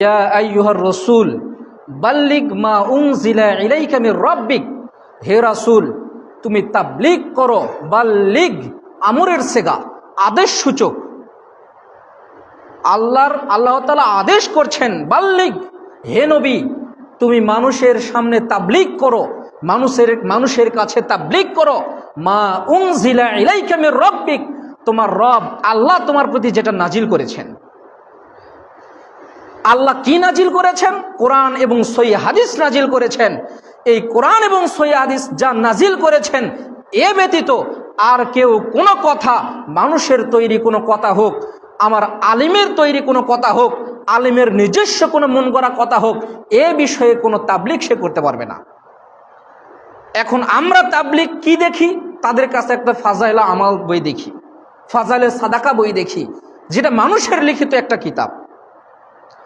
ইয়া আইয়ুহার রসুল, বাল্লিগ মা উনজিলা ইলাইকা মির রাব্বিক। হে রাসূল, তুমি তাবলিগ করো, বাল্লিগ আমরের সেগা, আদেশ সূচক। আল্লাহর, আল্লাহ তাআলা আদেশ করছেন, বাল্লিগ। হে নবী, তুমি মানুষের সামনে তাবলিগ করো, মানুষের মানুষের কাছে তাবলিগ করো। মা উনজিলা ইলাইকা মির রাব্বিক, তোমার রব, আল্লাহ তোমার প্রতি যেটা নাজিল করেছেন। আল্লাহ কি নাজিল করেছেন? কোরআন এবং সই হাদিস নাজিল করেছেন। এই কোরআন এবং সই হাদিস যা নাজিল করেছেন, এ ব্যতীত আর কেউ কোনো কথা, মানুষের তৈরি কোনো কথা হোক, আমার আলিমের তৈরি কোনো কথা হোক, আলিমের নিজস্ব কোনো মন করা কথা হোক, এ বিষয়ে কোনো তাবলিক সে করতে পারবে না। এখন আমরা তাবলিক কি দেখি? তাদের কাছে একটা ফাজাইলা আমাল বই দেখি। ফাজাইলে সাদাকা বই দেখি, যেটা মানুষের লিখিত একটা কিতাব।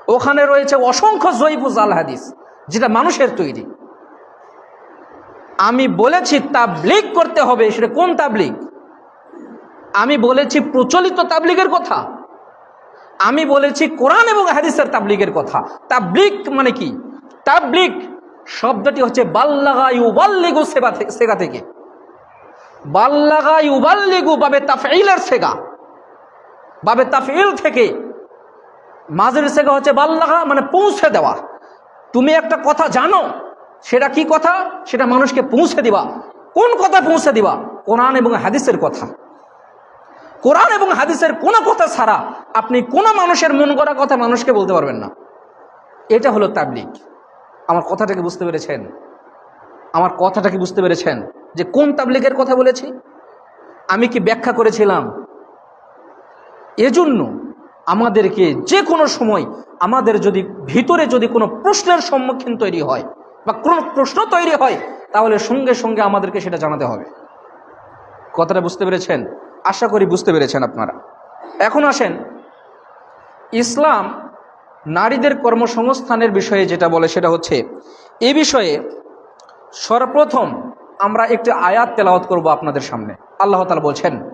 ওখানে রয়েছে অসংখ্য জৈবুজ আল হাদিস, যেটা মানুষের তৈরি। আমি বলেছি তাবলিগ করতে হবে, সেটা কোন তাবলিগ? আমি বলেছি প্রচলিত তাবলিগের কথা। আমি বলেছি কোরআন এবং হাদিসের তাবলিগের কথা। তাবলিগ মানে কি? তাবলিগ শব্দটি হচ্ছে বাল্লাগা ইউবাল্লিগু সেবা সেগা থেকে। বাল্লাগা ইউবাল্লিগু বাবে তাফইলের সেগা। বাবে তাফইল থেকে মাঝের সেগা হচ্ছে বাল্লাগা মানে পৌঁছে দেওয়া। তুমি একটা কথা জানো, সেটা কি কথা? সেটা মানুষকে পৌঁছে দিবা। কোন কথা পৌঁছে দিবা? কোরআন এবং হাদিসের কথা। কোরআন এবং হাদিসের কোনো কথা ছাড়া আপনি কোনো মানুষের মন করা কথা মানুষকে বলতে পারবেন না। এটা হলো তাবলিগ। আমার কথাটাকে বুঝতে পেরেছেন? আমার কথাটাকে বুঝতে পেরেছেন? যে কোন তাবলিকের কথা বলেছি? আমি কি ব্যাখ্যা করেছিলাম? এজন্য আমাদেরকে যে কোনো সময় আমাদের যদি ভিতরে যদি কোনো প্রশ্নের সম্মুখীন তৈরি হয় বা কোনো প্রশ্ন তৈরি হয়, তাহলে সঙ্গে সঙ্গে আমাদেরকে সেটা জানাতে হবে। কথাটা বুঝতে পেরেছেন? আশা করি বুঝতে পেরেছেন আপনারা। এখন আসেন, ইসলাম নারীদের কর্মসংস্থানের বিষয়ে যেটা বলে সেটা হচ্ছে, এ বিষয়ে সর্বপ্রথম আমরা একটি আয়াত তেলাওয়াত করব আপনাদের সামনে। আল্লাহ তালা বলছেন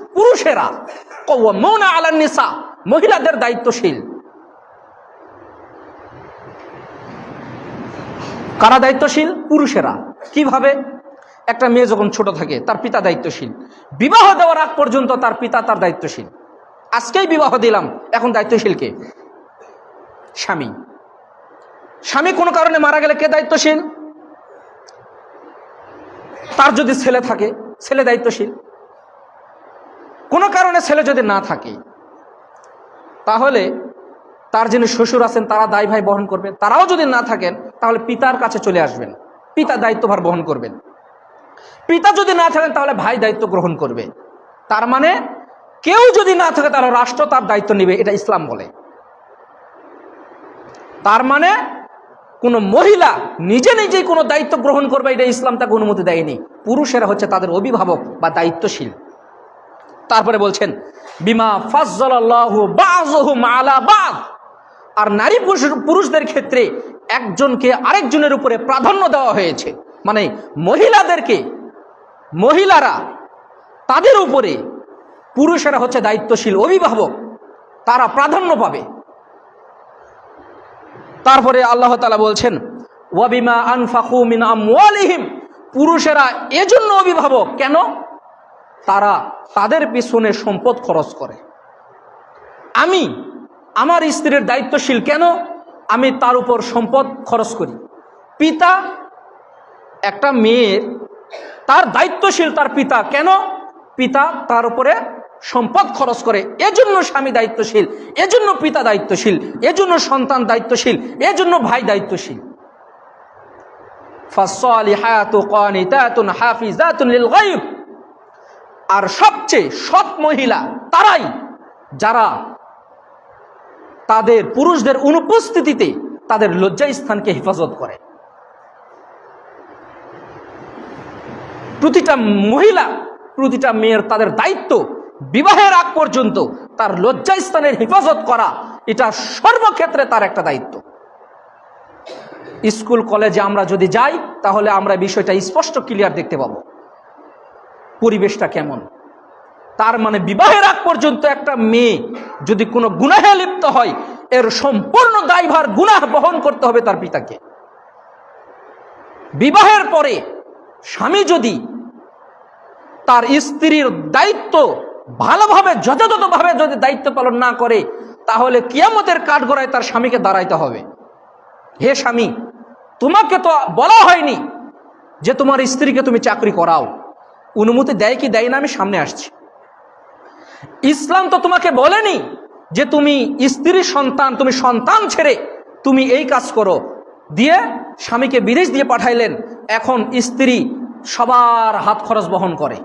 পুরুষেরা মৌনা আলান নিসা, মহিলাদের দায়িত্বশীল। কারা দায়িত্বশীল? পুরুষেরা। কীভাবে? একটা মেয়ে যখন ছোট থাকে, তার পিতা দায়িত্বশীল। বিবাহ দেওয়ার আগ পর্যন্ত তার পিতা তার দায়িত্বশীল। আজকেই বিবাহ দিলাম, এখন দায়িত্বশীল কে? স্বামী। স্বামী কোনো কারণে মারা গেলে কে দায়িত্বশীল? তার যদি ছেলে থাকে, ছেলে দায়িত্বশীল। কোনো কারণে ছেলে যদি না থাকে, তাহলে তার যিনি শ্বশুর আছেন, তারা দায় ভাই বহন করবেন তারাও যদি না থাকেন, তাহলে পিতার কাছে চলে আসবেন। পিতা দায়িত্বভার বহন করবেন। পিতা যদি না থাকেন, তাহলে ভাই দায়িত্ব গ্রহণ করবে। তার মানে কেউ যদি না থাকে, তাহলে রাষ্ট্র তার দায়িত্ব নেবে, এটা ইসলাম বলে। তার মানে কোনো মহিলা নিজে নিজেই কোনো দায়িত্ব গ্রহণ করবে, এটা ইসলাম তাকে অনুমতি দেয়নি। পুরুষেরা হচ্ছে তাদের অভিভাবক বা দায়িত্বশীল। তারপরে বলছেন, বিমা ফাজ্জালাল্লাহু আর নারী পুরুষ- পুরুষদের ক্ষেত্রে একজনকে আরেকজনের উপরে প্রাধান্য দেওয়া হয়েছে। মানে মহিলাদেরকে, মহিলারা তাদের উপরে, পুরুষেরা হচ্ছে দায়িত্বশীল অভিভাবক, তারা প্রাধান্য পাবে। তারপরে আল্লাহ তালা বলছেন ওয়াবিমা আনফাকু মিন আমওয়ালিহিম। পুরুষেরা এজন্য অভিভাবক। কেন? তারা তাদের পিছনে সম্পদ খরচ করে। আমি আমার স্ত্রীর দায়িত্বশীল কেন? আমি তার উপর সম্পদ খরচ করি। পিতা একটা মেয়ের তার দায়িত্বশীল তার পিতা কেন? পিতা তার উপরে সম্পদ খরচ করে। এজন্য স্বামী দায়িত্বশীল, এজন্য পিতা দায়িত্বশীল, এজন্য সন্তান দায়িত্বশীল, এজন্য ভাই দায়িত্বশীল। হাফিজাতুন লিল গায়ব। আর সবচেয়ে সৎ মহিলা তারাই যারা তাদের পুরুষদের অনুপস্থিতিতে তাদের লজ্জা স্থানকে হেফাজত করে। প্রতিটা মহিলা, প্রতিটা মেয়ের তাদের দায়িত্ব বিবাহের আগ পর্যন্ত তার লজ্জা স্থানের হেফাজত করা, এটা সর্বক্ষেত্রে তার একটা দায়িত্ব। স্কুল, কলেজে আমরা যদি যাই, তাহলে আমরা বিষয়টা স্পষ্ট ক্লিয়ার দেখতে পাবো। পরিবেশটা কেমন? তার মানে বিবাহের আগ পর্যন্ত একটা মেয়ে যদি কোনো গুনাহে লিপ্ত হয়, এর সম্পূর্ণ দায়ভার গুনাহ বহন করতে হবে তার পিতাকে। বিবাহের পরে স্বামী যদি তার স্ত্রীর দায়িত্ব ভালোভাবে, যথাযথভাবে যদি দায়িত্ব পালন না করে, তাহলে কিয়ামতের কাঠগড়ায় তার স্বামীকে দাঁড়াইতে হবে। হে স্বামী, তোমাকে তো বলা হয়নি যে তোমার স্ত্রীকে তুমি চাকরি করাও। অনুমতি দেয় কি দেয় না আমি সামনে আসছি। ইসলাম তো তোমাকে বলেনি যে তুমি স্ত্রীর সন্তান, তুমি সন্তান ছেড়ে তুমি এই কাজ করো। দিয়ে স্বামীকে বিদেশ দিয়ে পাঠাইলেন। এখন স্ত্রী সবার হাত খরচ বহন করে।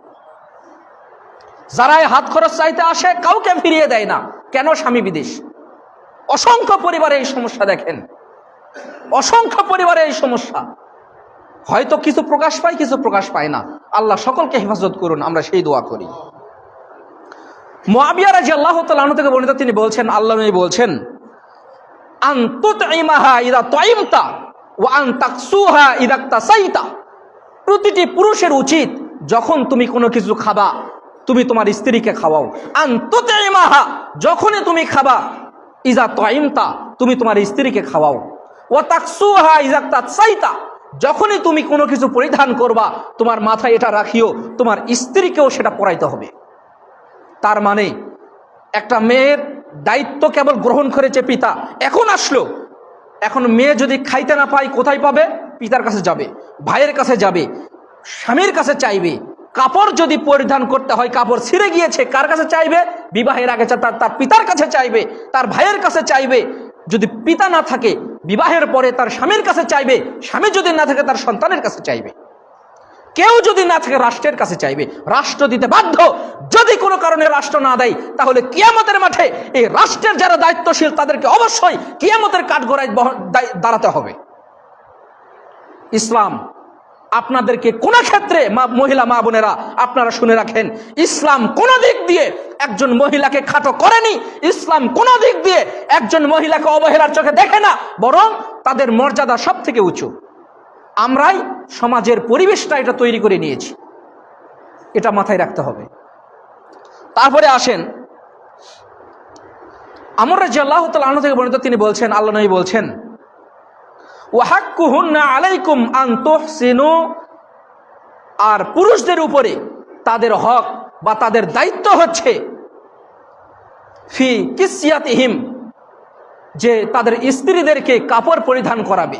যারা হাত খরচ চাইতে আসে, কাউকে ফিরিয়ে দেয় না। কেন স্বামী বিদেশ? অসংখ্য পরিবারে এই সমস্যা দেখেন। অসংখ্য পরিবারে এই সমস্যা। হয়তো কিছু প্রকাশ পায়, কিছু প্রকাশ পায় না। আল্লাহ সকলকে হেফাজত করুন, আমরা সেই দোয়া করি। মোয়াবিয়া রাজি আল্লাহ তালু থেকে বর্ণিত তিনি বলছেন, আল্লাহ বলছেন প্রতিটি পুরুষের উচিত যখন তুমি কোনো কিছু খাবা, তুমি তোমার স্ত্রীকে খাওয়াও। আন্তুত ইমাহা যখনই তুমি খাবা ইজা তয়িমতা তুমি তোমার স্ত্রীকে খাওয়াও। ও তাকসুহা ইজাক্তা সাইতা যখনই তুমি কোনো কিছু পরিধান করবা, তোমার মাথায় এটা রাখিও, তোমার স্ত্রীকেও সেটা পরাইতে হবে। তার মানে একটা মেয়ের দায়িত্ব কেবল গ্রহণ করেছে পিতা, এখন আসলো। এখন মেয়ে যদি খাইতে না পায়, কোথায় পাবে? পিতার কাছে যাবে, ভাইয়ের কাছে যাবে, স্বামীর কাছে চাইবে। কাপড় যদি পরিধান করতে হয়, কাপড় ছিঁড়ে গিয়েছে, কার কাছে চাইবে? বিবাহের আগে তার তার পিতার কাছে চাইবে, তার ভাইয়ের কাছে চাইবে। যদি পিতা না থাকে, বিবাহের পরে তার স্বামীর কাছে চাইবে, স্বামী যদি না থাকে তার সন্তানের কাছে চাইবে। কেউ যদি না থাকে রাষ্ট্রের কাছে চাইবে, রাষ্ট্র দিতে বাধ্য। যদি কোনো কারণে রাষ্ট্র না দেয়, তাহলে কিয়ামতের মাঠে এই রাষ্ট্রের যারা দায়িত্বশীল, তাদেরকে অবশ্যই কিয়ামতের কাঠগোড়ায় দাঁড়াতে হবে। ইসলাম আপনাদেরকে কোন ক্ষেত্রে মা, মহিলা মা বোনেরা আপনারা শুনে রাখেন, ইসলাম কোন দিক দিয়ে একজন মহিলাকে খাটো করেনি, ইসলাম কোন দিক দিয়ে একজন মহিলাকে অবহেলার চোখে দেখে না, বরং তাদের মর্যাদা সব থেকে উঁচু। আমরাই সমাজের পরিবেশটা এটা তৈরি করে নিয়েছি। এটা মাথায় রাখতে হবে। তারপরে আসেন, আমর রাজি আল্লাহ তালন থেকে বর্ণিত তিনি বলছেন, আল্লাহ নবী বলছেন আলাইকুম আর পুরুষদের উপরে তাদের হক বা তাদের দায়িত্ব হচ্ছে ফি কিসিয়াতিহিম, যে তাদের স্ত্রীদেরকে কাপড় পরিধান করাবে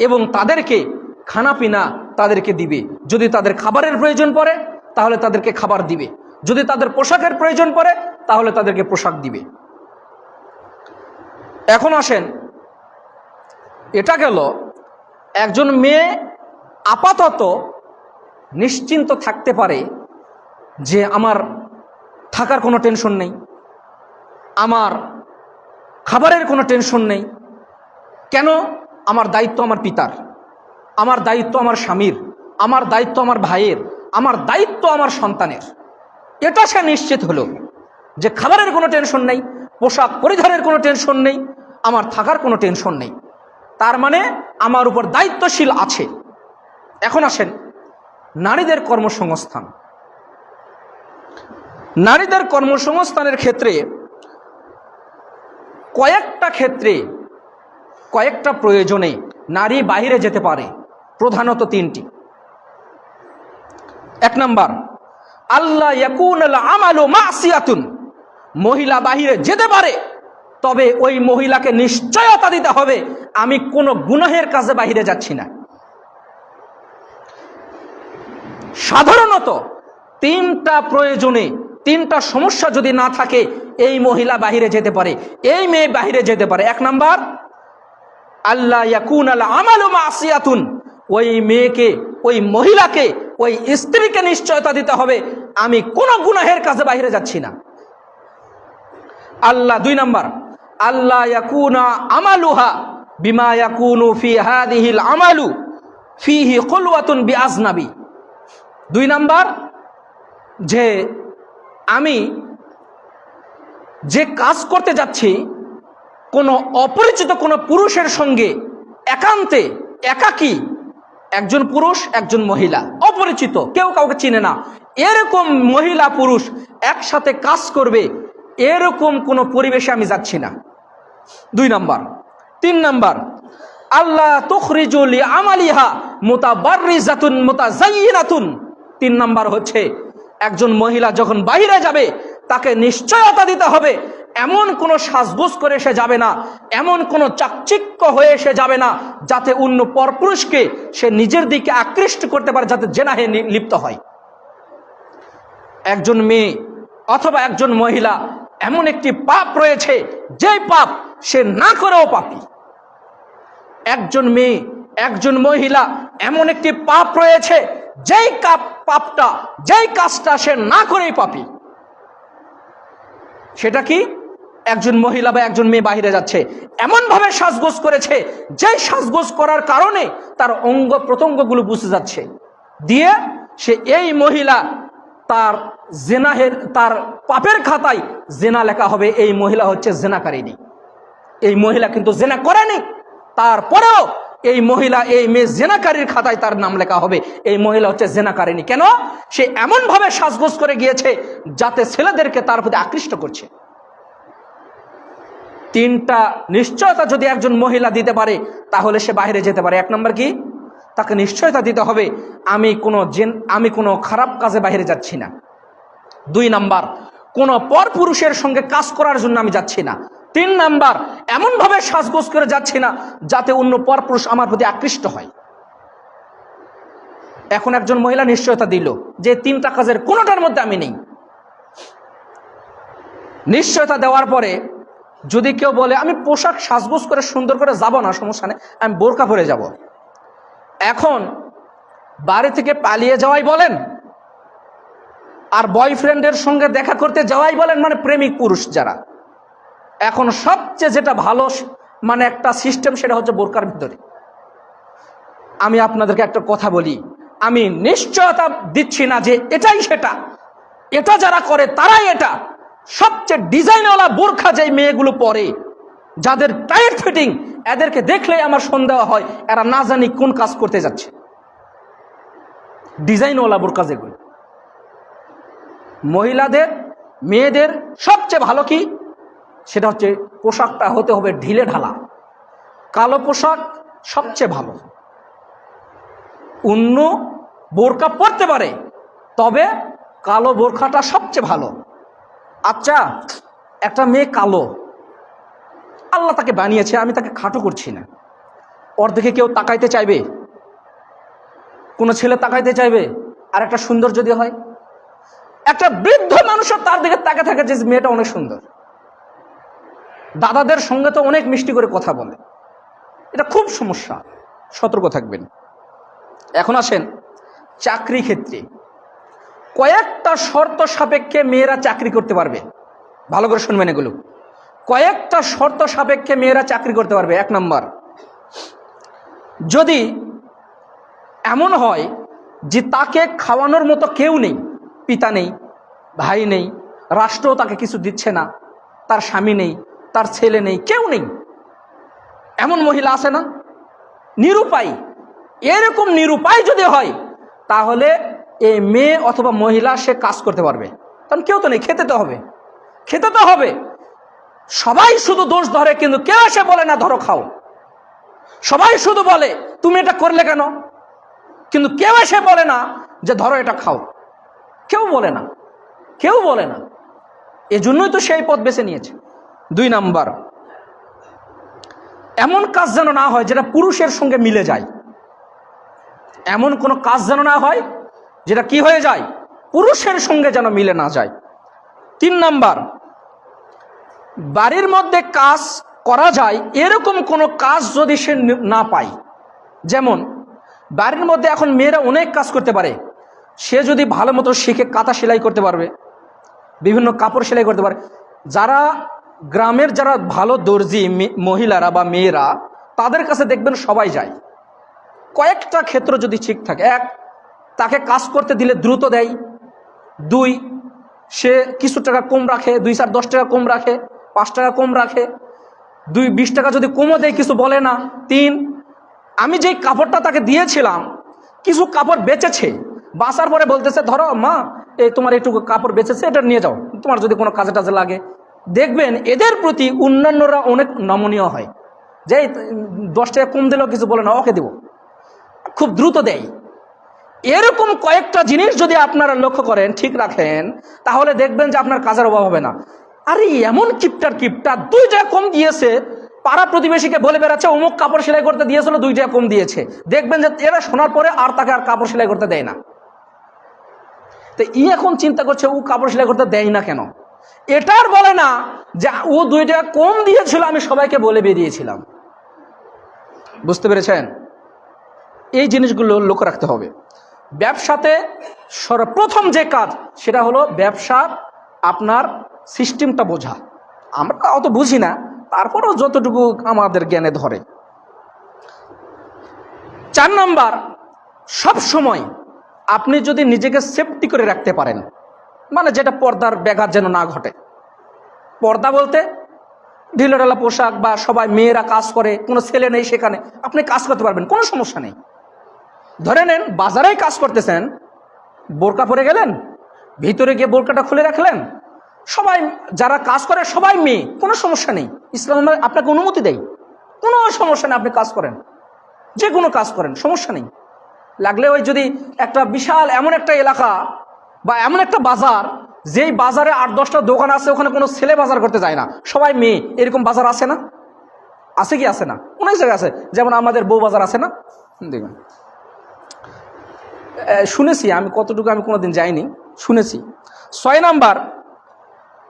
এবং তাদেরকে খানা পিনা তাদেরকে দিবে। যদি তাদের খাবারের প্রয়োজন পড়ে, তাহলে তাদেরকে খাবার দিবে। যদি তাদের পোশাকের প্রয়োজন পড়ে, তাহলে তাদেরকে পোশাক দিবে। এখন আসেন এটা গেল, একজন মেয়ে আপাতত নিশ্চিন্ত থাকতে পারে যে আমার থাকার কোনো টেনশন নেই, আমার খাবারের কোনো টেনশন নেই। কেন? আমার দায়িত্ব আমার পিতার, আমার দায়িত্ব আমার স্বামীর, আমার দায়িত্ব আমার ভাইয়ের, আমার দায়িত্ব আমার সন্তানের। এটা সে নিশ্চিত হলো যে খাবারের কোনো টেনশন নেই, পোশাক পরিধানের কোনো টেনশন নেই, আমার থাকার কোনো টেনশন নেই। তার মানে আমার উপর দায়িত্বশীল আছে। এখন আসেন নারীদের কর্মসংস্থান। নারীদের কর্মসংস্থানের ক্ষেত্রে কয়েকটা ক্ষেত্রে কয়েকটা প্রয়োজনে নারী বাইরে যেতে পারে, প্রধানত তিনটি। এক নম্বর আল্লাহ ইয়াকুন মাসিয়াতুন, মহিলা বাহিরে যেতে পারে। তবে ওই মহিলাকে নিশ্চয়তা দিতে হবে। আমি কোনো গুনাহের কাজে বাহিরে যাচ্ছি না। সাধারণত তিনটা প্রয়োজনে, তিনটা সমস্যা যদি না থাকে, এই মহিলা বাহিরে যেতে পারে, এই মেয়ে বাহিরে যেতে পারে। এক নাম্বার আল্লাহ ইয়াকুন আল্লাহ আমালু মাসিয়াতুন। ওই মেয়েকে, ওই মহিলাকে, ওই স্ত্রীকে নিশ্চয়তা দিতে হবে। আমি কোনো গুনাহের কাজে বাহিরে যাচ্ছি না। আল্লাহ দুই নাম্বার আল্লাহ ইয়াকুনা আমালুহা বিমা ইয়াকুনু ফি হাদিহিল আমালু ফিহি কলওয়াতুন বি আজনাবি দুই নাম্বার, যে আমি যে কাজ করতে যাচ্ছি, কোনো অপরিচিত কোনো পুরুষের সঙ্গে একান্তে, একাকী, একজন পুরুষ, একজন মহিলা, অপরিচিত, কেউ কাউকে চিনে না, এরকম মহিলা পুরুষ একসাথে কাজ করবে, এরকম কোনো পরিবেশে আমি যাচ্ছি না। দুই নাম্বার। তিন নাম্বার আল্লাহ তুখরিজুলি আমালিহা মোতাবারিজাতুন মোতাজাইনাতুন তিন নাম্বার হচ্ছে, একজন মহিলা যখন বাইরে যাবে, তাকে নিশ্চয়তা দিতে হবে। এমন কোনো সাজগোজ করে সে যাবে না, এমন কোনো চাকচিক্য হয়ে সে যাবে না, যাতে অন্য পরপুরুষকে সে নিজের দিকে আকৃষ্ট করতে পারে, যাতে জেনাহে লিপ্ত হয়। একজন মেয়ে অথবা একজন মহিলা, এমন একটি পাপ রয়েছে, যেই পাপ সে না করেও পাপি। একজন মেয়ে, একজন মহিলা, এমন একটি পাপ রয়েছে, যেই কাপ, পাপটা, যেই কাজটা সে না করেই পাপি। সেটা কি? একজন মহিলা বা একজন মেয়ে বাহিরে যাচ্ছে, এমনভাবে সাজগোজ করেছে, যেই সাজগোজ করার কারণে তার অঙ্গ প্রত্যঙ্গগুলো বুঝে যাচ্ছে। দিয়ে সে এই মহিলা তার জেনাহের, তার পাপের খাতায় জেনা লেখা হবে, এই মহিলা হচ্ছে জেনাকারিনী এই মহিলা কিন্তু জেনা করেনি। তারপরেও এই মহিলা, এই মেয়ে জেনাকারীর খাতায় তার নাম লেখা হবে। এই মহিলা হচ্ছে জেনাকারিনী কেন? সে এমনভাবে সাজগোজ করে গিয়েছে যাতে ছেলেদেরকে তার প্রতি আকৃষ্ট করছে। তিনটা নিশ্চয়তা যদি একজন মহিলা দিতে পারে, তাহলে সে বাইরে যেতে পারে। এক নম্বর কি? তাকে নিশ্চয়তা দিতে হবে, আমি কোনো জেন, আমি কোনো খারাপ কাজে বাইরে যাচ্ছি না। দুই নাম্বার, কোনো পর পুরুষের সঙ্গে কাজ করার জন্য আমি যাচ্ছি না। তিন নাম্বার, এমনভাবে সাজগোজ করে যাচ্ছি না যাতে অন্য পর পুরুষ আমার প্রতি আকৃষ্ট হয়। এখন একজন মহিলা নিশ্চয়তা দিল যে তিনটা কাজের কোনোটার মধ্যে আমি নেই। নিশ্চয়তা দেওয়ার পরে যদি কেউ বলে, আমি পোশাক সাজগোজ করে সুন্দর করে যাব না, সমস্যা নেই, আমি বোরকা ভরে যাব। এখন বাড়ি থেকে পালিয়ে যাওয়াই বলেন, আর বয়ফ্রেন্ডের সঙ্গে দেখা করতে যাওয়াই বলেন মানে প্রেমিক পুরুষ যারা। এখন সবচেয়ে যেটা ভালো মানে একটা সিস্টেম সেটা হচ্ছে বোরকার ভিতরে। আমি আপনাদেরকে একটা কথা বলি। আমি নিশ্চয়তা দিচ্ছি না যে এটাই সেটা। এটা যারা করে, তারাই এটা। সবচেয়ে ডিজাইনওয়ালা বোরখা যেই মেয়েগুলো পরে, যাদের টাইট ফিটিং এদেরকে দেখলেই আমার সন্দেহ হয়, এরা না জানি কোন কাজ করতে যাচ্ছে। ডিজাইনওয়ালা বোরখা যেগুলো। মহিলাদের, মেয়েদের সবচেয়ে ভালো কি? সেটা হচ্ছে পোশাকটা হতে হবে ঢিলে ঢালা। কালো পোশাক সবচেয়ে ভালো। অন্য বোরকা পরতে পারে, তবে কালো বোরখাটা সবচেয়ে ভালো। আচ্ছা একটা মেয়ে কালো। আল্লাহ তাকে বানিয়েছে, আমি তাকে খাটো করছি না। ওর দিকে কেউ তাকাইতে চাইবে? কোনো ছেলে তাকাইতে চাইবে? আর একটা সুন্দর যদি হয়? একটা বৃদ্ধ মানুষের তার দিকে তাকে থাকে যে মেয়েটা অনেক সুন্দর। দাদাদের সঙ্গে তো অনেক মিষ্টি করে কথা বলে। এটা খুব সমস্যা, সতর্ক থাকবেন। এখন আসেন চাকরি ক্ষেত্রে। কয়েকটা শর্ত সাপেক্ষে মেয়েরা চাকরি করতে পারবে। ভালো করে শুনবেন এগুলো। কয়েকটা শর্ত সাপেক্ষে মেয়েরা চাকরি করতে পারবে, এক নম্বর। যদি এমন হয় যে তাকে খাওয়ানোর মতো কেউ নেই, পিতা নেই, ভাই নেই, রাষ্ট্রও তাকে কিছু দিচ্ছে না, তার স্বামী নেই তার ছেলে নেই, কেউ নেই। এমন মহিলা আছে না? নিরুপায়। এরকম নিরুপায় যদি হয়, তাহলে এই মেয়ে অথবা মহিলা সে কাজ করতে পারবে। কারণ কেউ তো নেই, খেতে তো হবে। খেতে তো হবে। সবাই শুধু দোষ ধরে, কিন্তু কেউ এসে বলে না, ধরো খাও। সবাই শুধু বলে, তুমি এটা করলে কেন? কিন্তু কেউ এসে বলে না, যে ধরো এটা খাও। কেউ বলে না। কেউ বলে না। এজন্যই তো সেই পথ বেছে নিয়েছে। দুই নাম্বার। এমন কাজ যেন না হয় যেটা পুরুষের সঙ্গে মিলে যায়। এমন কোনো কাজ যেন না হয় যেটা কি হয়ে যায়? পুরুষের সঙ্গে যেন মিলে না যায়। তিন নাম্বার। বাড়ির মধ্যে কাজ করা যায়, এরকম কোনো কাজ যদি সে না পায়। যেমন, বাড়ির মধ্যে এখন মেয়েরা অনেক কাজ করতে পারে। সে যদি ভালো মতো শিখে কাঁথা সেলাই করতে পারবে, বিভিন্ন কাপড় সেলাই করতে পারে। যারা গ্রামের যারা ভালো দর্জি মহিলারা বা মেয়েরা, তাদের কাছে দেখবেন সবাই যায়। কয়েকটা ক্ষেত্র যদি ঠিক থাকে। এক, তাকে কাজ করতে দিলে দ্রুত দেয়। দুই, সে কিছু টাকা কম রাখে। দুই চার দশ টাকা কম রাখে, পাঁচ টাকা কম রাখে। দুই, বিশ টাকা যদি কমও দেয়, কিছু বলে না। তিন, আমি যেই কাপড়টা তাকে দিয়েছিলাম, কিছু কাপড় বেচেছে। বাঁচার পরে বলতেছে, ধরো, মা এই তোমার একটু কাপড় বেচেছে, এটা নিয়ে যাও। তোমার যদি কোনো কাজে টাজে লাগে দেখবেন এদের প্রতি অন্যান্যরা অনেক নমনীয় হয়। যে দশ টাকা কম দিলেও কিছু বলে না, ওকে দেবো। খুব দ্রুত দেয় এরকম কয়েকটা জিনিস যদি আপনারা লক্ষ্য করেন, ঠিক রাখেন, তাহলে দেখবেন যে আপনার কাজের অভাব হবে না। আরে, এমন কিপটার কিপটা, দুই টাকা কম দিয়েছে, পাড়া প্রতিবেশীকে বলে বেড়াচ্ছে, অমুক কাপড় সেলাই করতে দিয়েছিল, দুই টাকা কম দিয়েছে। দেখবেন যে এরা শোনার পরে আর তাকে আর কাপড় সেলাই করতে দেয় না। তো ই এখন চিন্তা করছে, ও কাপড় সেলাই করতে দেয় না কেন? এটার বলে না যে ও দুই টাকা কম দিয়েছিল, আমি সবাইকে বলে বেরিয়েছিলাম। বুঝতে পেরেছেন? এই জিনিসগুলো লক্ষ্য রাখতে হবে। ব্যবসাতে সর্বপ্রথম যে কাজ, সেটা হলো ব্যবসার আপনার সিস্টেমটা বোঝা। আমরা অত বুঝি না, তারপরেও যতটুকু আমাদের জ্ঞানে ধরে। চার নাম্বার সব সময় আপনি যদি নিজেকে সেফটি করে রাখতে পারেন মানে যেটা পর্দার ব্যাঘাত যেন না ঘটে। পর্দা বলতে ঢিলেঢালা পোশাক বা সবাই মেয়েরা কাজ করে, কোনো ছেলে নেই সেখানে, আপনি কাজ করতে পারবেন, কোনো সমস্যা নেই। ধরে নেন, বাজারেই কাজ করতেছেন, বোরকা পরে গেলেন, ভিতরে গিয়ে বোরকাটা খুলে রাখলেন, সবাই যারা কাজ করে সবাই মেয়ে, কোনো সমস্যা নেই। ইসলাম আপনাকে অনুমতি দেয় কোনো সমস্যা নেই, আপনি কাজ করেন যে কোনো কাজ করেন, সমস্যা নেই। লাগলে ওই যদি একটা বিশাল এমন একটা এলাকা বা এমন একটা বাজার, যেই বাজারে আট, দশটা দোকান আছে, ওখানে কোনো ছেলে বাজার করতে যায় না। সবাই মেয়ে, এরকম বাজার আছে না? আছে কি আছে না? অনেক জায়গায় আছে। যেমন আমাদের বউ বাজার আছে না? দেখুন। শুনেছি, আমি কতটুকু আমি কোনোদিন যাইনি, শুনেছি। ছয় নাম্বার,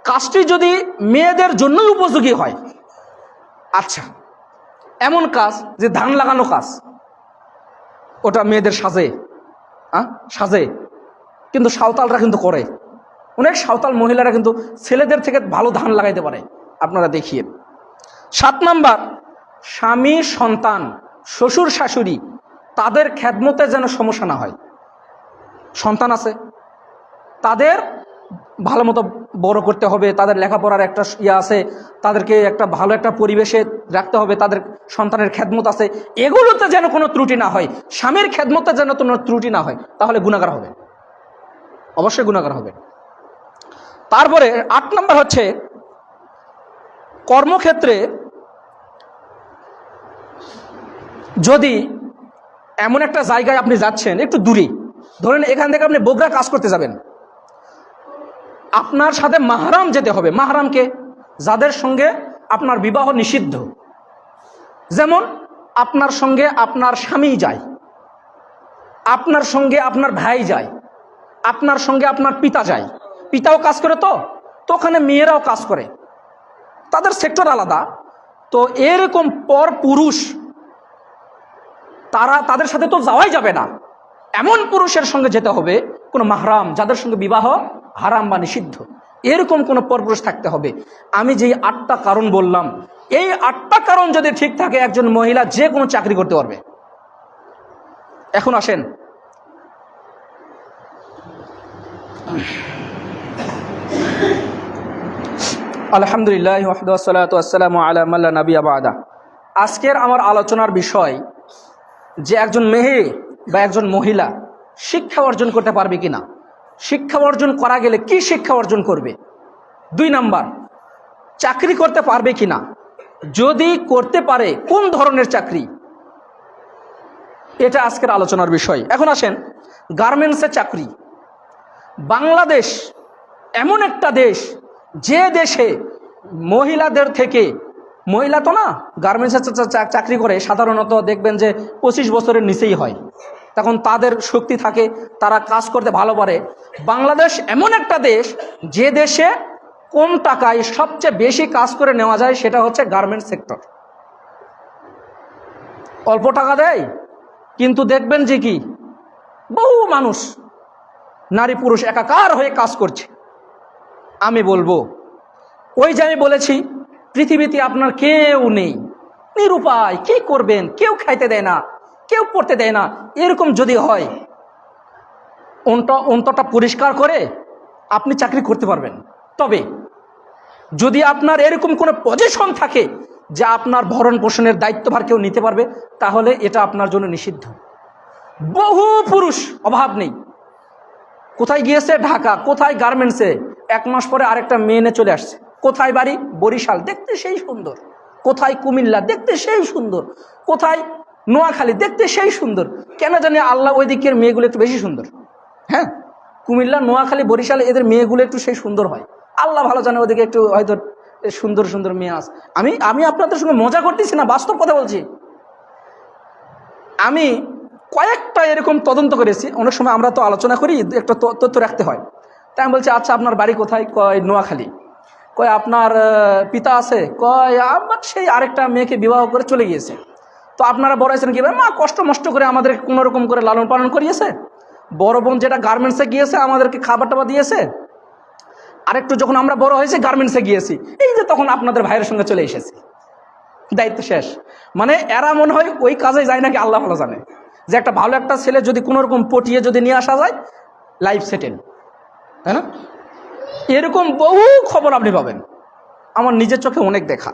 কাজটি যদি মেয়েদের জন্যই উপযোগী হয় আচ্ছা এমন কাজ যে ধান লাগানো কাজ, ওটা মেয়েদের সাজে হ্যাঁ সাজে। কিন্তু সাঁওতালরা কিন্তু করে। অনেক সাঁওতাল মহিলারা কিন্তু ছেলেদের থেকে ভালো ধান লাগাইতে পারে। আপনারা দেখিয়ে সাত নাম্বার, স্বামী, সন্তান, শ্বশুর, শাশুড়ি, তাদের খ্যাদমতে যেন সমস্যা না হয়। সন্তান আছে। তাদের ভালো মতো বড় করতে হবে, তাদের লেখাপড়ার একটা ইয়ে আছে, তাদেরকে একটা ভালো একটা পরিবেশে রাখতে হবে, তাদের সন্তানের খেদমত আছে। এগুলোতে যেন কোনো ত্রুটি না হয়, স্বামীর খেদমতে যেন কোনো ত্রুটি না হয়, তাহলে গুণাগার হবে। অবশ্যই গুণাগার হবে। তারপরে আট নম্বর হচ্ছে, কর্মক্ষেত্রে যদি এমন একটা জায়গায় আপনি যাচ্ছেন, একটু দূরে, ধরেন এখান থেকে আপনি বগুড়া কাজ করতে যাবেন। আপনার সাথে মাহারাম যেতে হবে। মাহারামকে যাদের সঙ্গে আপনার বিবাহ নিষিদ্ধ। যেমন আপনার সঙ্গে আপনার স্বামী যায়, আপনার সঙ্গে আপনার ভাই যায় আপনার সঙ্গে আপনার পিতা যায়। পিতাও কাজ করে তো তো ওখানে মেয়েরাও কাজ করে। তাদের সেক্টর আলাদা। তো এরকম পর পুরুষ, তারা তাদের সাথে তো যাওয়াই যাবে না। এমন পুরুষের সঙ্গে যেতে হবে, কোনো মাহরাম, যাদের সঙ্গে বিবাহ হারাম বা নিষিদ্ধ, এরকম কোনো পরপুরুষ থাকতে হবে। আমি যেই আটটা কারণ বললাম, এই আটটা কারণ যদি ঠিক থাকে, একজন মহিলা যে কোনো চাকরি করতে পারবে। এখন আসেন আলহামদুলিল্লাহ ওয়াহদালাম আলামাল্লা নবী আবাদা আজকের আমার আলোচনার বিষয়, যে একজন মেয়ে বা একজন মহিলা শিক্ষা অর্জন করতে পারবে কি না শিক্ষা অর্জন করা গেলে কি শিক্ষা অর্জন করবে? দুই নাম্বার, চাকরি করতে পারবে কি না যদি করতে পারে, কোন ধরনের চাকরি? এটা আজকের আলোচনার বিষয়। এখন আসেন গার্মেন্টসের চাকরি। বাংলাদেশ এমন একটা দেশ, যে দেশে মহিলাদের থেকে, মহিলা তো না গার্মেন্টসে চাকরি করে, সাধারণত দেখবেন যে পঁচিশ বছরের নিচেই হয়। তখন তাদের শক্তি থাকে, তারা কাজ করতে ভালো পারে। বাংলাদেশ এমন একটা দেশ, যে দেশে কম টাকায় সবচেয়ে বেশি কাজ করে নেওয়া যায়, সেটা হচ্ছে গার্মেন্টস সেক্টর অল্প টাকা দেয়, কিন্তু দেখবেন যে কি, বহু মানুষ নারী পুরুষ একাকার হয়ে কাজ করছে। আমি বলব, ওই যে আমি বলেছি, পৃথিবীতে আপনার কেউ নেই। নিরুপায়, কি করবেন? কেউ খাইতে দেয় না, কেউ পড়তে দেয় না। এরকম যদি হয়, অন্ত অন্তটা পরিষ্কার করে আপনি চাকরি করতে পারবেন। তবে, যদি আপনার এরকম কোনো পজিশন থাকে যে আপনার ভরণ পোষণের দায়িত্বভার কেউ নিতে পারবে, তাহলে এটা আপনার জন্য নিষিদ্ধ। বহু পুরুষ অভাব নেই। কোথায় গিয়েছে? ঢাকা। কোথায় গার্মেন্টসে? এক মাস পরে আরেকটা মেয়ে এনে চলে আসছে। কোথায় বাড়ি? বরিশাল। দেখতে সেই সুন্দর। কোথায় কুমিল্লা? দেখতে সেই সুন্দর। কোথায় নোয়াখালী? দেখতে সেই সুন্দর। কেন জানি আল্লাহ ওই দিকের মেয়েগুলো একটু বেশি সুন্দর। হ্যাঁ? কুমিল্লা, নোয়াখালী, বরিশাল এদের মেয়েগুলো একটু সেই সুন্দর হয়। আল্লাহ ভালো জানে ওদিকে একটু হয়তো সুন্দর সুন্দর মেয়ে আস আমি আমি আপনাদের সঙ্গে মজা করতেছি না, বাস্তব কথা বলছি। আমি কয়েকটা এরকম তদন্ত করেছি। অনেক সময় আমরা তো আলোচনা করি, একটা তথ্য রাখতে হয়। তাই আমি বলছি আচ্ছা আপনার বাড়ি কোথায়? কয়, নোয়াখালী। কয়, আপনার পিতা আছে? কয়, আমার সেই আরেকটা মেয়েকে বিবাহ করে চলে গিয়েছে। তো আপনারা বড় হয়েছেন কীভাবে? মা, কষ্ট মষ্ট করে আমাদের কোনো রকম করে লালন পালন করিয়েছে। বড় বোন যেটা গার্মেন্টসে গিয়েছে, আমাদেরকে খাবার টাবার দিয়েছে। আরেকটু যখন আমরা বড় হয়েছি, গার্মেন্টসে গিয়েছি, এই যে তখন আপনাদের ভাইয়ের সঙ্গে চলে এসেছি। দায়িত্ব শেষ। মানে এরা মনে হয় ওই কাজে যায় নাকি, আল্লাহ ভালো জানে। যে একটা ভালো একটা ছেলে যদি কোনো রকম পটিয়ে যদি নিয়ে আসা যায় লাইফ সেটেল তাই না? এরকম বহু খবর আপনি পাবেন। আমার নিজের চোখে অনেক দেখা।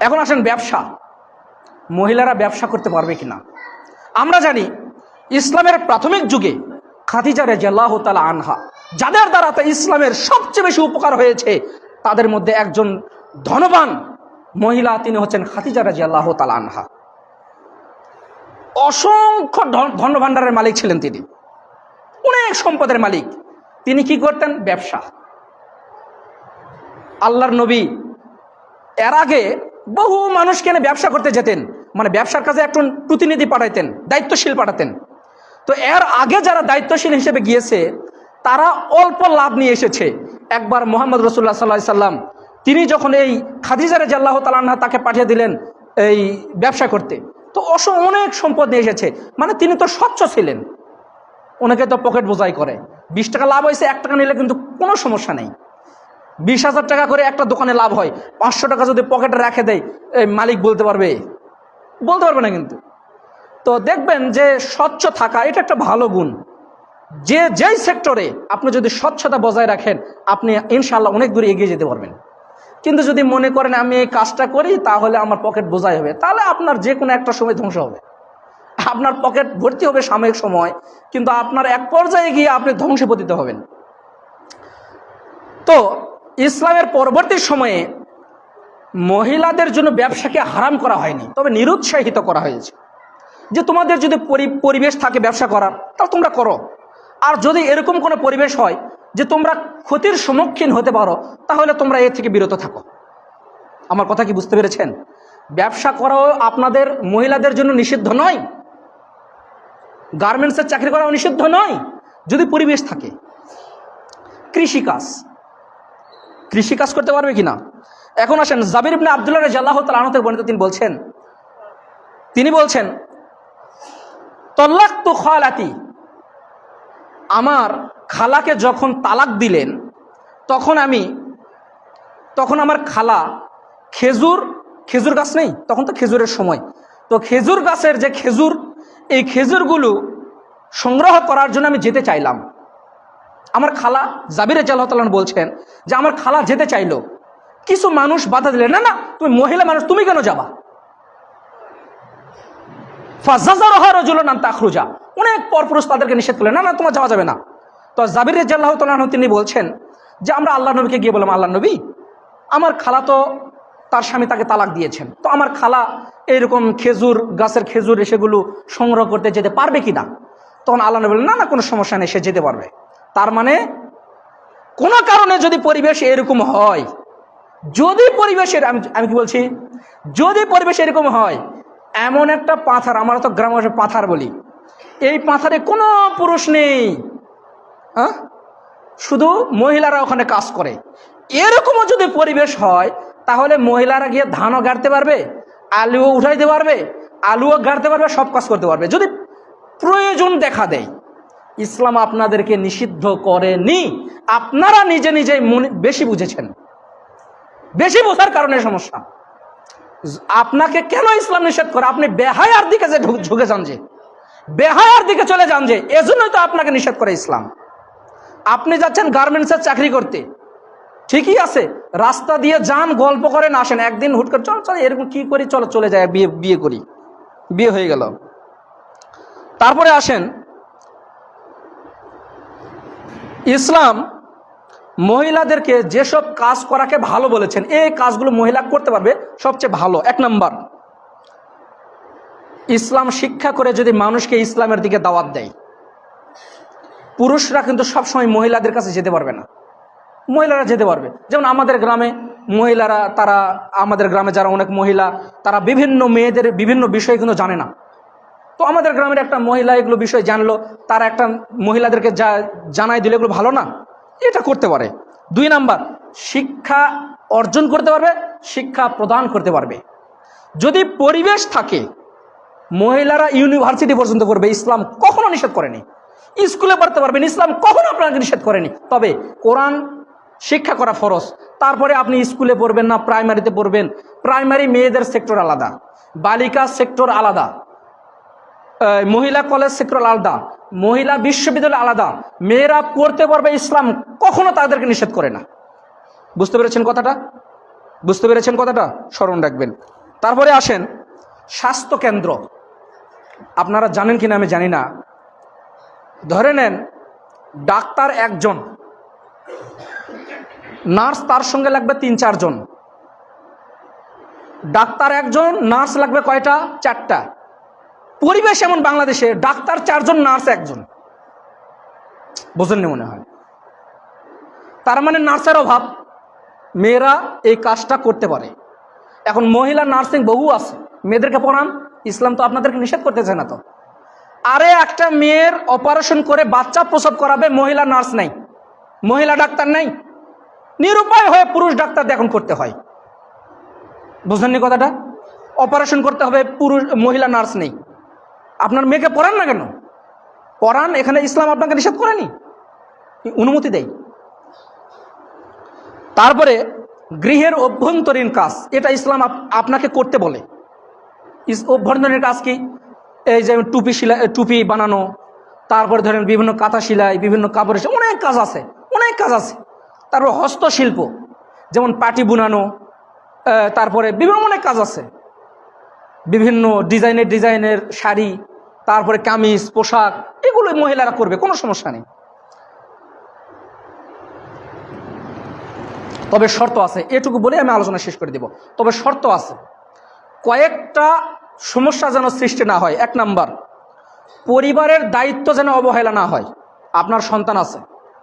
এখন আসেন ব্যবসা। মহিলারা ব্যবসা করতে পারবে কিনা? আমরা জানি, ইসলামের প্রাথমিক যুগে খাদিজা রেজাল্লাহ তালা আনহা, যাদের দ্বারা তা ইসলামের সবচেয়ে বেশি উপকার হয়েছে, তাদের মধ্যে একজন ধনবান মহিলা, তিনি হচ্ছেন খাদিজা রাজি আল্লাহ তালা আনহা। অসংখ্য ধন- ধনভাণ্ডারের মালিক ছিলেন তিনি। অনেক সম্পদের মালিক। তিনি কি করতেন? ব্যবসা। আল্লাহর নবী এর আগে বহু মানুষকে এনে ব্যবসা করতে যেতেন। মানে ব্যবসার কাজে একজন প্রতিনিধি পাঠাইতেন, দায়িত্বশীল পাঠাতেন। তো এর আগে যারা দায়িত্বশীল হিসেবে গিয়েছে, তারা অল্প লাভ নিয়ে এসেছে। একবার মোহাম্মদ রসুল্লাহ সাল্লাহ সাল্লাম, তিনি যখন এই খাদিজারে জাল্লাহ তালান্না তাকে পাঠিয়ে দিলেন এই ব্যবসা করতে তো অস অনেক সম্পদ নিয়ে এসেছে। মানে তিনি তো স্বচ্ছ ছিলেন। ওনাকে তো পকেট বোঝাই করে। বিশ টাকা লাভ হয়েছে, এক টাকা নিলে কিন্তু কোনো সমস্যা নেই। বিশ হাজার টাকা করে একটা দোকানে লাভ হয়। পাঁচশো টাকা যদি পকেটে রেখে দেয়, এই মালিক বলতে পারবে? বলতে পারবে না কিন্তু। তো দেখবেন যে স্বচ্ছ থাকা, এটা একটা ভালো গুণ। যে যেই সেক্টরে আপনি যদি স্বচ্ছতা বজায় রাখেন, আপনি ইনশাল্লাহ অনেক দূরে এগিয়ে যেতে পারবেন। কিন্তু যদি মনে করেন আমি এই কাজটা করি, তাহলে আমার পকেট বোঝাই হবে। তাহলে আপনার যে কোনো একটা সময় ধ্বংস হবে। আপনার পকেট ভর্তি হবে সাময়িক সময়, কিন্তু আপনার এক পর্যায়ে গিয়ে আপনি ধ্বংসে পতিত হবেন। তো, ইসলামের পরবর্তী সময়ে মহিলাদের জন্য ব্যবসাকে হারাম করা হয়নি, তবে নিরুৎসাহিত করা হয়েছে। যে তোমাদের যদি পরি- পরিবেশ থাকে ব্যবসা করার তাহলে তোমরা করো। আর যদি এরকম কোনো পরিবেশ হয় যে তোমরা ক্ষতির সম্মুখীন হতে পারো, তাহলে তোমরা এর থেকে বিরত থাকো। আমার কথা কি বুঝতে পেরেছেন? ব্যবসা করাও আপনাদের মহিলাদের জন্য নিষিদ্ধ নয়। গার্মেন্টসের চাকরি করাও নিষিদ্ধ নয়, যদি পরিবেশ থাকে। কৃষিকাজ। কৃষিকাজ করতে পারবে কিনা? এখন আসেন, জাবির ইবনে আবদুল্লাহ রাজাল্লাহ তালাহতের বর্ণিত তিনি বলছেন তিনি বলছেন তল্লাক তো খালাতি আমার খালাকে যখন তালাক দিলেন, তখন আমি, তখন আমার খালা খেজুর খেজুর গাছ নেই, তখন তো খেজুরের সময়। তো খেজুর গাছের যে খেজুর, এই খেজুরগুলো সংগ্রহ করার জন্য আমি যেতে চাইলাম। আমার খালা জাবির জাল্লাহ বলছেন যে, আমার খালা যেতে চাইলো। কিছু মানুষ বাধা দিলেন, না না, তুমি মহিলা মানুষ, তুমি কেন যাবা? ফাজাজারহারজুল নাম তাখরুজা। অনেক পরপুরুষ তাদেরকে নিষেধ করলেন, না না, তোমার যাওয়া যাবে না। তো জাবির জাল্লাহ তালন তিনি বলছেন যে, আমরা আল্লাহ নবীকে গিয়ে বললাম আল্লাহ নবী, আমার খালা তো তার স্বামী তাকে তালাক দিয়েছেন। তো আমার খালা এইরকম খেজুর, গাছের খেজুর সেগুলো সংগ্রহ করতে যেতে পারবে কি না? তখন আল্লাহ নবী না না, কোনো সমস্যা নেই, সে যেতে পারবে। তার মানে কোনো কারণে যদি পরিবেশ এরকম হয়, যদি পরিবেশের আমি আমি কি বলছি? যদি পরিবেশ এরকম হয়, এমন একটা পাথার, আমরা তো গ্রাম পাথার বলি এই পাথারে কোনো পুরুষ নেই। হ্যাঁ শুধু মহিলারা ওখানে কাজ করে। এরকমও যদি পরিবেশ হয়, তাহলে মহিলারা গিয়ে ধানও গাড়তে পারবে, আলুও উঠাইতে পারবে, আলুও গাড়তে পারবে, সব কাজ করতে পারবে। যদি প্রয়োজন দেখা দেয়, ইসলাম আপনাদেরকে নিষিদ্ধ করেনি। আপনারা নিজে নিজেই বেশি বুঝেছেন। বেশি বোঝার কারণে সমস্যা। আপনাকে কেন ইসলাম নিষেধ করে? আপনি বেহায়ার দিকে যে ঢুক- যান যে। বেহায়ার দিকে চলে যান যে, এজন্যই তো আপনাকে নিষেধ করে ইসলাম। আপনি যাচ্ছেন গার্মেন্টসের চাকরি করতে। ঠিকই আছে, রাস্তা দিয়ে যান, গল্প করেন, আসেন, একদিন হুট করে, চল চল, এরকম কি করি, চলো, চলে যায় বিয়ে বিয়ে করি। বিয়ে হয়ে গেল। তারপরে আসেন, ইসলাম মহিলাদেরকে যেসব কাজ করাকে ভালো বলেছেন, এই কাজগুলো মহিলা করতে পারবে সবচেয়ে ভালো। এক নম্বর ইসলাম শিক্ষা করে যদি মানুষকে ইসলামের দিকে দাওয়াত দেয়, পুরুষরা কিন্তু সবসময় মহিলাদের কাছে যেতে পারবে না। মহিলারা যেতে পারবে। যেমন আমাদের গ্রামে মহিলারা, তারা, আমাদের গ্রামে যারা অনেক মহিলা, তারা বিভিন্ন মেয়েদের বিভিন্ন বিষয় কিন্তু জানে না। তো আমাদের গ্রামের একটা মহিলা এগুলো বিষয় জানলো, তারা একটা মহিলাদেরকে যা জানাই দিলে, এগুলো ভালো না? এটা করতে পারে। দুই নাম্বার, শিক্ষা অর্জন করতে পারবে, শিক্ষা প্রদান করতে পারবে। যদি পরিবেশ থাকে মহিলারা ইউনিভার্সিটি পর্যন্ত করবে, ইসলাম কখনো নিষেধ করেনি। স্কুলে পড়তে পারবেন, ইসলাম কখনো আপনাকে নিষেধ করেনি। তবে কোরআন শিক্ষা করা ফরজ। তারপরে আপনি স্কুলে পড়বেন না, প্রাইমারিতে পড়বেন। প্রাইমারি মেয়েদের সেক্টর আলাদা, বালিকা সেক্টর আলাদা মহিলা কলেজ সেক্টর আলাদা, মহিলা বিশ্ববিদ্যালয় আলাদা। মেয়েরা পড়তে পারবে, ইসলাম কখনো তাদেরকে নিষেধ করে না। বুঝতে পেরেছেন কথাটা? বুঝতে পেরেছেন কথাটা? স্মরণ রাখবেন। তারপরে আসেন, স্বাস্থ্য কেন্দ্র। আপনারা জানেন কিনা আমি জানি না। ধরে নেন, ডাক্তার একজন, নার্স তার সঙ্গে লাগবে তিন চারজন ডাক্তার একজন, নার্স লাগবে কয়টা? চারটা। পরিবেশ এমন বাংলাদেশে, ডাক্তার চারজন, নার্স একজন। বোঝেননি মনে হয়? তার মানে নার্সের অভাব। মেয়েরা এই কাজটা করতে পারে। এখন মহিলা নার্সিং বহু আছে। মেয়েদেরকে পড়ান ইসলাম তো আপনাদেরকে নিষেধ করতেছে না তো। আরে একটা মেয়ের অপারেশন করে বাচ্চা প্রসব করাবে, মহিলা নার্স নাই, মহিলা ডাক্তার নাই। নিরুপায় হয়ে পুরুষ ডাক্তার এখন করতে হয়। বুঝলেননি কথাটা? অপারেশন করতে হবে, পুরুষ, মহিলা নার্স নেই। আপনার মেয়েকে পড়ান না কেন? পড়ান, এখানে ইসলাম আপনাকে নিষেধ করেনি। অনুমতি দেয় তারপরে গৃহের অভ্যন্তরীণ কাজ, এটা ইসলাম আপ- আপনাকে করতে বলে। অভ্যন্তরীণ কাজ কি? এই যে টুপি সেলাই টুপি বানানো, তারপরে ধরেন বিভিন্ন কাঁথা সেলাই, বিভিন্ন কাপড়ের অনেক কাজ আছে, অনেক কাজ আছে। তারপর হস্তশিল্প, যেমন পাটি বুনানো তারপরে বিভিন্ন অনেক কাজ আছে। বিভিন্ন ডিজাইনের ডিজাইনের শাড়ি, তারপরে কামিজ, পোশাক এগুলো মহিলারা করবে, কোনো সমস্যা নেই। তবে শর্ত আছে, এটুকু বলে আমি আলোচনা শেষ করে দেব। তবে শর্ত আছে, কয়েকটা সমস্যা যেন সৃষ্টি না হয়। এক নাম্বার, পরিবারের দায়িত্ব যেন অবহেলা না হয়। আপনার সন্তান আছে,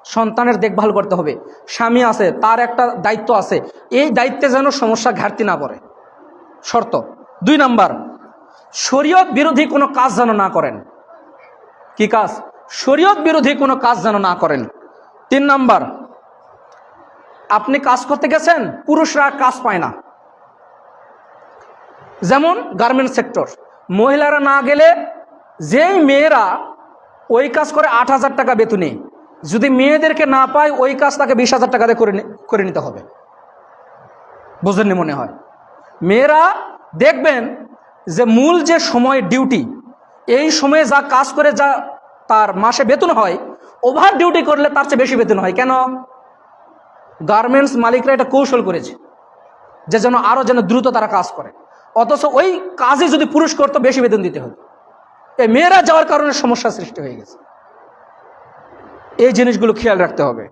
সন্তানের দেখভাল করতে হবে। স্বামী আছে, তার একটা দায়িত্ব আছে। এই দায়িত্বে যেন সমস্যা ঘাটতি না পড়ে। শর্ত। দুই নাম্বার, শরীয়ত বিরোধী কোনো কাজ যেন না করেন। কি কাজ? শরীয়ত বিরোধী কোনো কাজ যেন না করেন। তিন নাম্বার, আপনি কাজ করতে গেছেন, পুরুষরা কাজ পায় না। যেমন গার্মেন্ট সেক্টর মহিলারা না গেলে যেই মেয়েরা ওই কাজ করে আট হাজার টাকা বেতনে, যদি মেয়েদেরকে না পায় ওই কাজ তাকে বিশ হাজার টাকা দিয়ে করে নিতে হবে। বুঝলেননি মনে হয়? মেয়েরা দেখবেন যে মূল যে সময় ডিউটি এই সময়ে যা কাজ করে যা তার মাসে বেতন হয় ওভার ডিউটি করলে তার চেয়ে বেশি বেতন হয়। কেন? গার্মেন্টস মালিকরা এটা কৌশল করেছে, যে যেন আরও যেন দ্রুত তারা কাজ করে। অথচ ওই কাজে যদি পুরুষ করতো, বেশি বেতন দিতে হতো। এই মেয়েরা যাওয়ার কারণে সমস্যা সৃষ্টি হয়ে গেছে। এই জিনিসগুলো খেয়াল রাখতে হবে।